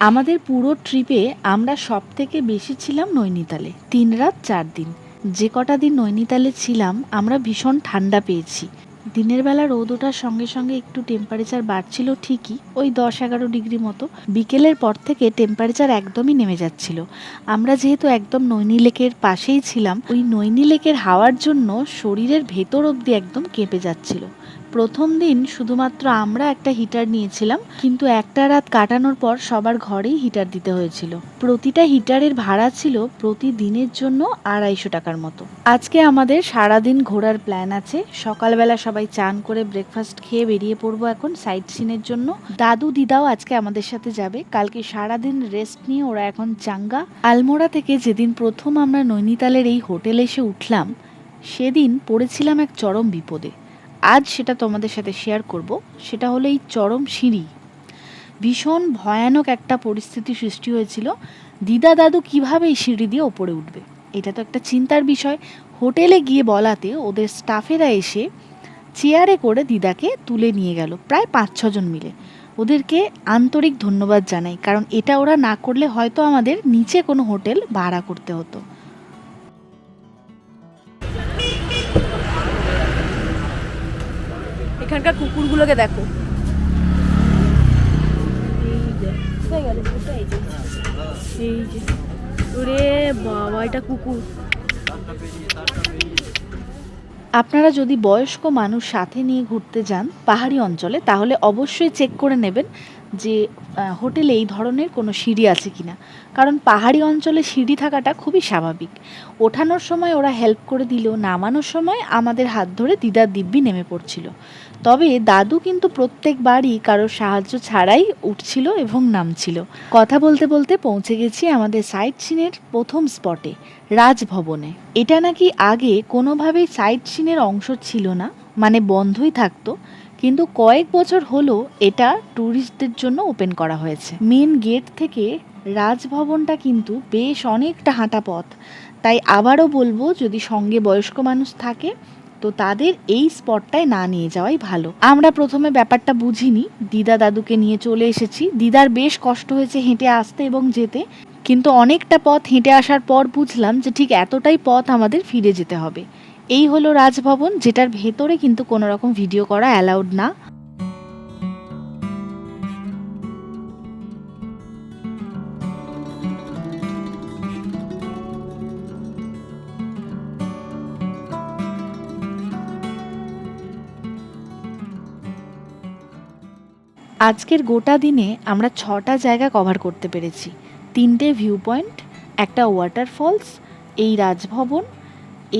আমাদের পুরো ট্রিপে আমরা সব থেকে বেশি ছিলাম নৈনিতালে, তিন রাত চার দিন। যে কটা দিন নৈনিতালে ছিলাম, আমরা ভীষণ ঠান্ডা পেয়েছি। দিনের বেলা রোদ ওঠার সঙ্গে সঙ্গে একটু টেম্পারেচার বাড়ছিল ঠিকই, ওই দশ এগারো ডিগ্রি মতো। বিকেলের পর থেকে টেম্পারেচার একদমই নেমে যাচ্ছিল। আমরা যেহেতু একদম নৈনি লেকের পাশেই ছিলাম, ওই নৈনি লেকের হাওয়ার জন্য শরীরের ভেতর অবধি একদম কেঁপে যাচ্ছিল। প্রথম দিন শুধুমাত্র আমরা একটা হিটার নিয়েছিলাম, কিন্তু একটা রাত কাটানোর পর সবার ঘরেই হিটার দিতে হয়েছিল। প্রতিটা হিটারের ভাড়া ছিল প্রতিদিনের জন্য আড়াইশো টাকার মতো। আজকে আমাদের সারাদিন ঘোরার প্ল্যান আছে। সকালবেলা সবাই চান করে ব্রেকফাস্ট খেয়ে বেরিয়ে পড়ব এখন সাইট সিনের জন্য। দাদু দিদাও আজকে আমাদের সাথে যাবে। কালকে সারাদিন রেস্ট নিয়ে ওরা এখন চাঙ্গা। আলমোড়া থেকে যেদিন প্রথম আমরা নৈনিতালের এই হোটেলে এসে উঠলাম, সেদিন পড়েছিলাম এক চরম বিপদে। আজ সেটা তোমাদের সাথে শেয়ার করব। সেটা হলো এই চরম সিঁড়ি। ভীষণ ভয়ানক একটা পরিস্থিতি সৃষ্টি হয়েছিল। দিদা দাদু কীভাবে এই সিঁড়ি দিয়ে ওপরে উঠবে? এটা তো একটা চিন্তার বিষয়। হোটেলে গিয়ে বলাতে ওদের স্টাফেরা এসে চেয়ারে করে দিদাকে তুলে নিয়ে গেল, প্রায় পাঁচ ছজন মিলে। ওদেরকে আন্তরিক ধন্যবাদ জানাই, কারণ এটা ওরা না করলে হয়তো আমাদের নিচে কোনো হোটেল ভাড়া করতে হতো। এখানকার কুকুরগুলোকে দেখো। এই যে বাবা, এটা কুকুর। আপনারা যদি বয়স্ক মানুষ সাথে নিয়ে ঘুরতে যান পাহাড়ি অঞ্চলে, তাহলে অবশ্যই চেক করে নেবেন যে হোটেলে এই ধরনের কোনো সিঁড়ি আছে কিনা। কারণ পাহাড়ি অঞ্চলে সিঁড়ি থাকাটা খুবই স্বাভাবিক। ওঠানোর সময় ওরা হেল্প করে দিলেও নামানোর সময় আমাদের হাত ধরে দিদার দিব্যি নেমে পড়ছিল। তবে দাদু কিন্তু প্রত্যেকবারই কারোর সাহায্য ছাড়াই উঠছিল এবং নামছিল। কথা বলতে বলতে পৌঁছে গেছি আমাদের সাইট সিনের প্রথম স্পটে রাজভবনে। এটা নাকি আগে কোনোভাবেই সাইট সিনের অংশ ছিল না মানে বন্ধই থাকতো, কিন্তু কয়েক বছর হলো এটা ট্যুরিস্টদের জন্য ওপেন করা হয়েছে। মেন গেট থেকে রাজভবনটা কিন্তু বেশ অনেকটা হাঁটা পথ তাই আবারও বলব, যদি সঙ্গে বয়স্ক মানুষ থাকে তো তাদের এই স্পটটায় না নিয়ে যাওয়াই ভালো। আমরা প্রথমে ব্যাপারটা বুঝিনি, দিদা দাদুকে নিয়ে চলে এসেছি। দিদার বেশ কষ্ট হয়েছে হেঁটে আসতে এবং যেতে, কিন্তু অনেকটা পথ হেঁটে আসার পর বুঝলাম যে ঠিক এতটাই পথ আমাদের ফিরে যেতে হবে। এই হলো রাজভবন, যেটার ভেতরে কিন্তু কোনো রকম ভিডিও করা অ্যালাউড না। আজকের গোটা দিনে আমরা ছটা জায়গা কভার করতে পেরেছি। তিনটে ভিউ পয়েন্ট একটা ওয়াটারফলস এই রাজভবন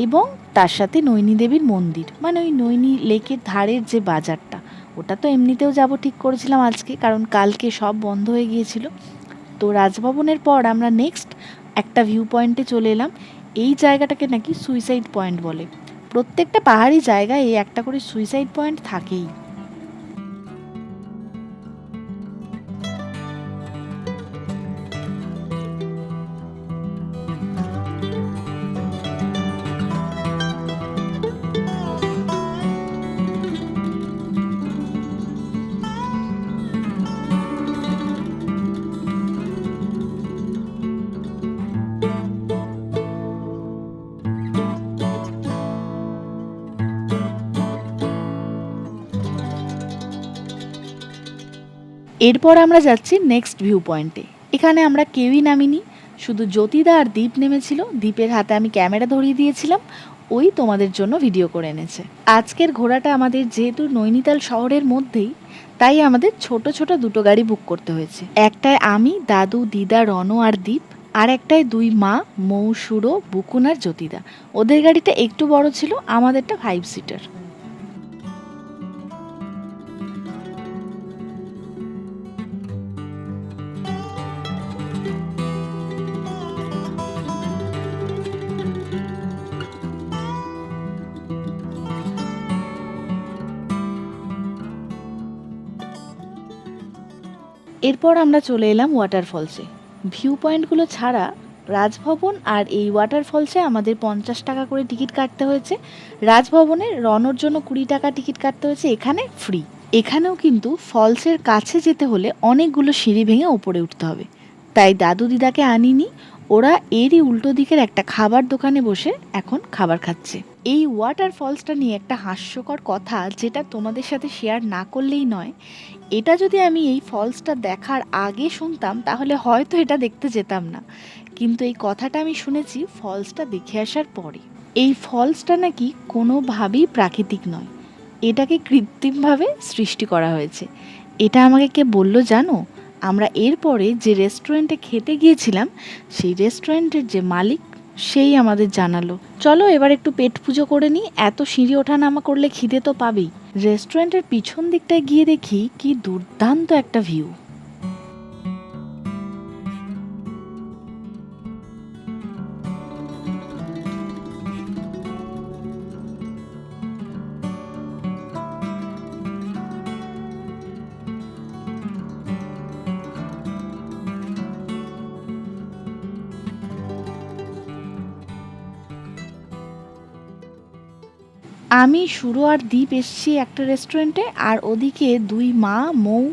এবং তার সাথে নৈনী দেবীর মন্দির। মানে ওই নৈনী লেকের ধারের যে বাজারটা, ওটা তো এমনিতেও যাব ঠিক করেছিলাম আজকে, কারণ কালকে সব বন্ধ হয়ে গিয়েছিল। তো রাজভবনের পর আমরা নেক্সট একটা ভিউ পয়েন্টে চলে এলাম। এই জায়গাটাকে নাকি সুইসাইড পয়েন্ট বলে। প্রত্যেকটা পাহাড়ি জায়গায় এই একটা করে সুইসাইড পয়েন্ট থাকেই। এরপর আমরা যাচ্ছি নেক্সট ভিউ পয়েন্টে এখানে আমরা কেউই নামিনি, শুধু জ্যোতিদা আর দ্বীপ নেমেছিল। দ্বীপের হাতে আমি ক্যামেরা ধরিয়ে দিয়েছিলাম, ওই তোমাদের জন্য ভিডিও করে এনেছে। আজকের ঘোড়াটা আমাদের যেহেতু নৈনিতাল শহরের মধ্যেই, তাই আমাদের ছোট ছোট দুটো গাড়ি বুক করতে হয়েছে। একটায় আমি, দাদু, দিদা রণ আর দ্বীপ আর একটায় দুই মা, মৌ, সুরো, বুকুন আর জ্যোতিদা। ওদের গাড়িটা একটু বড় ছিল, আমাদেরটা ফাইভ সিটার এরপর আমরা চলে এলাম ওয়াটারফলসে ভিউ পয়েন্টগুলো ছাড়া রাজভবন আর এই ওয়াটারফলসে আমাদের পঞ্চাশ টাকা করে টিকিট কাটতে হয়েছে। রাজভবনে রনর জন্য কুড়ি টাকা টিকিট কাটতে হয়েছে, এখানে ফ্রি এখানেও কিন্তু ফলসের কাছে যেতে হলে অনেকগুলো সিঁড়ি ভেঙে ওপরে উঠতে হবে। তাই দাদু দিদাকে আনিনি, ওরা এরই উল্টো দিকের একটা খাবার দোকানে বসে এখন খাবার খাচ্ছে। এই ওয়াটার ফলসটা নিয়ে একটা হাস্যকর কথা যেটা তোমাদের সাথে শেয়ার না করলেই নয়। এটা যদি আমি এই ফলসটা দেখার আগে শুনতাম, তাহলে হয়তো এটা দেখতে যেতাম না। কিন্তু এই কথাটা আমি শুনেছি ফলসটা দেখে আসার পরে। এই ফলসটা নাকি কোনোভাবেই প্রাকৃতিক নয়। এটাকে কৃত্রিমভাবে সৃষ্টি করা হয়েছে। এটা আমাকে কে বলল জানো? আমরা এরপরে যে রেস্টুরেন্টে খেতে গিয়েছিলাম, সেই রেস্টুরেন্টের যে মালিক সেই আমাদের জানালো। চলো এবার একটু পেট পুজো করে নিই। এত সিঁড়ি ওঠা নামা করলে খিদে তো পাবেই। রেস্টুরেন্টের পিছন দিকটায় গিয়ে দেখি কি দুর্দান্ত একটা ভিউ। আমি শুরু আর দ্বীপ এসছি একটা রেস্টুরেন্টে আর ওদিকে দুই মা, মৌ,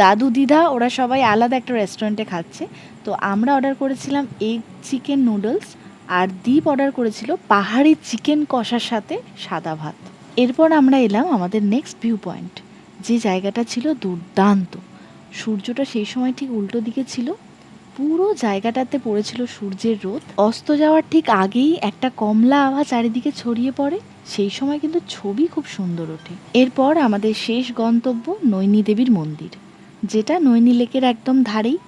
দাদু, দিদা, ওরা সবাই আলাদা একটা রেস্টুরেন্টে খাচ্ছে। তো আমরা অর্ডার করেছিলাম এগ চিকেন নুডলস আর দ্বীপ অর্ডার করেছিল পাহাড়ি চিকেন কষার সাথে সাদা ভাত। এরপর আমরা এলাম আমাদের নেক্সট ভিউ পয়েন্ট যে জায়গাটা ছিল দুর্দান্ত। সূর্যটা সেই সময় ঠিক উল্টো দিকে ছিল পুরো জায়গাটাতে পড়েছিল সূর্যের রোদ। অস্ত যাওয়ার ঠিক আগেই একটা কমলা আভা চারিদিকে ছড়িয়ে পড়ে। সেই সময় কিন্তু ছবি খুব সুন্দর ওঠে। এরপর আমাদের শেষ গন্তব্য নৈনী দেবীর মন্দির, যেটা নৈনী লেকের একদম ধারেই।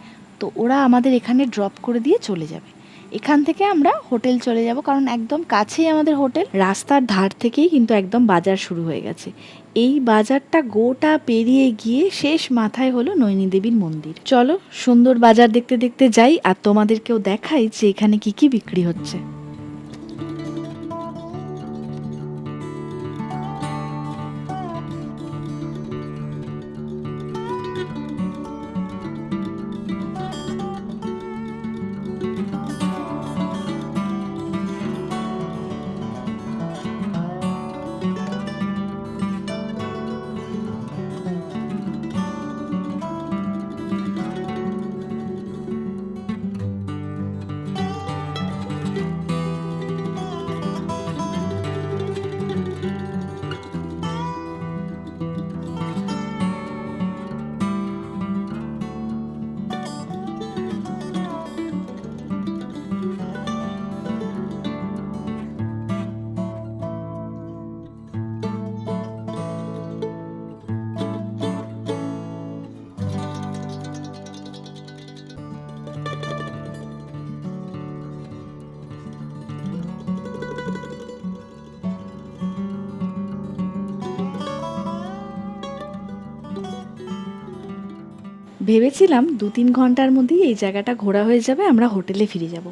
তো ওরা আমাদের এখানে ড্রপ করে দিয়ে চলে যাবে। এখান থেকে আমরা হোটেল চলে যাব, কারণ একদম কাছেই আমাদের হোটেল। রাস্তার ধার থেকেই কিন্তু একদম বাজার শুরু হয়ে গেছে। এই বাজারটা গোটা পেরিয়ে গিয়ে শেষ মাথায় হলো নৈনী দেবীর মন্দির। চলো সুন্দর বাজার দেখতে দেখতে যাই, আর তোমাদেরকেও দেখাই যে এখানে কি কি বিক্রি হচ্ছে। ভেবেছিলাম দু তিন ঘণ্টার মধ্যেই এই জায়গাটা ঘোরা হয়ে যাবে, আমরা হোটেলে ফিরে যাব।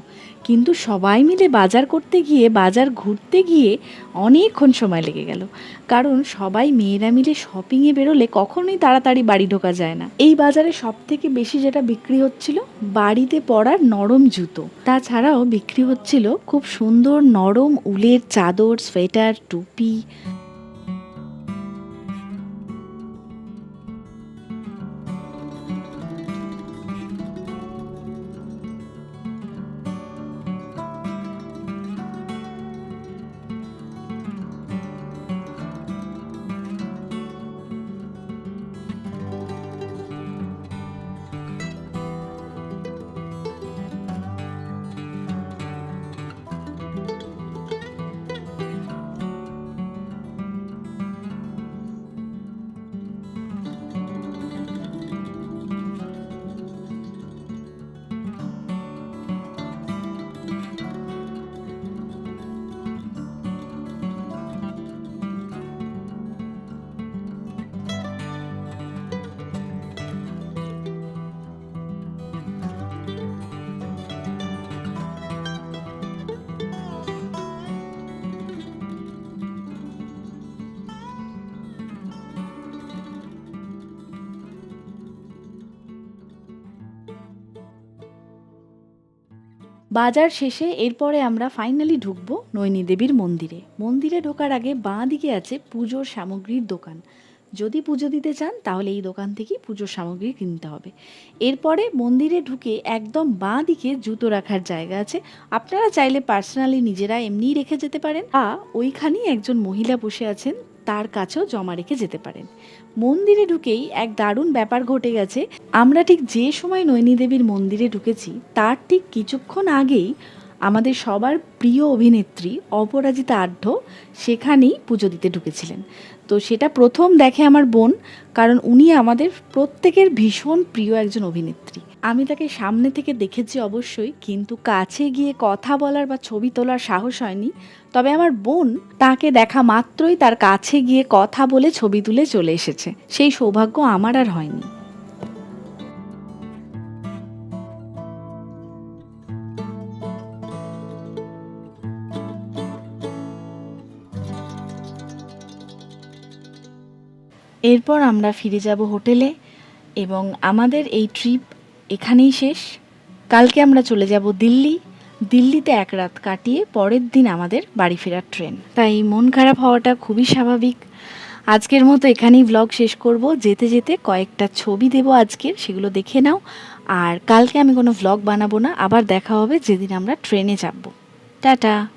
কিন্তু সবাই মিলে বাজার করতে গিয়ে, বাজার ঘুরতে গিয়ে অনেকক্ষণ সময় লেগে গেল। কারণ সবাই মেয়েরা মিলে শপিংয়ে বেরোলে কখনোই তাড়াতাড়ি বাড়ি ঢোকা যায় না। এই বাজারে সব থেকে বেশি যেটা বিক্রি হচ্ছিল, বাড়িতে পরার নরম জুতো। তাছাড়াও বিক্রি হচ্ছিল খুব সুন্দর নরম উলের চাদর, সোয়েটার, টুপি। বাজার শেষে এরপরে আমরা ফাইনালি ঢুকবো নৈনী দেবীর মন্দিরে। মন্দিরে ঢোকার আগে বাঁ দিকে আছে পুজোর সামগ্রীর দোকান। যদি পুজো দিতে চান, তাহলে এই দোকান থেকেই পুজোর সামগ্রী কিনতে হবে। এরপরে মন্দিরে ঢুকে একদম বাঁ দিকে জুতো রাখার জায়গা আছে। আপনারা চাইলে পার্সোনালি নিজেরা এমনিই রেখে যেতে পারেন। বা ওইখানেই একজন মহিলা বসে আছেন, তার কাছেও জমা রেখে যেতে পারেন। মন্দিরে ঢুকেই এক দারুণ ব্যাপার ঘটে গেছে। আমরা ঠিক যে সময় নৈনী দেবীর মন্দিরে ঢুকেছি, তার ঠিক কিছুক্ষণ আগেই আমাদের সবার প্রিয় অভিনেত্রী, অপরাজিতা আঢ্য সেখানেই পুজো দিতে ঢুকেছিলেন। তো সেটা প্রথম দেখে আমার বোন, কারণ উনি আমাদের প্রত্যেকের ভীষণ প্রিয় একজন অভিনেত্রী। আমি তাকে সামনে থেকে দেখেছি অবশ্যই, কিন্তু কাছে গিয়ে কথা বলার বা ছবি তোলার সাহস হয়নি। তবে আমার বোন তাকে দেখা মাত্রই তার কাছে গিয়ে কথা বলে ছবি তুলে চলে এসেছে। সেই সৌভাগ্য আমার আর হয়নি। এরপর আমরা ফিরে যাব হোটেলে এবং আমাদের এই ট্রিপ এখানেই শেষ। কালকে আমরা চলে যাব দিল্লি। দিল্লিতে এক রাত কাটিয়ে পরের দিন আমাদের বাড়ি ফেরার ট্রেন। তাই মন খারাপ হওয়াটা খুবই স্বাভাবিক। আজকের মতো এখানেই ব্লগ শেষ করব। যেতে যেতে কয়েকটা ছবি দেব আজকের, সেগুলো দেখে নাও। আর কালকে আমি কোনো ভ্লগ বানাবো না। আবার দেখা হবে যেদিন আমরা ট্রেনে যাব। টাটা!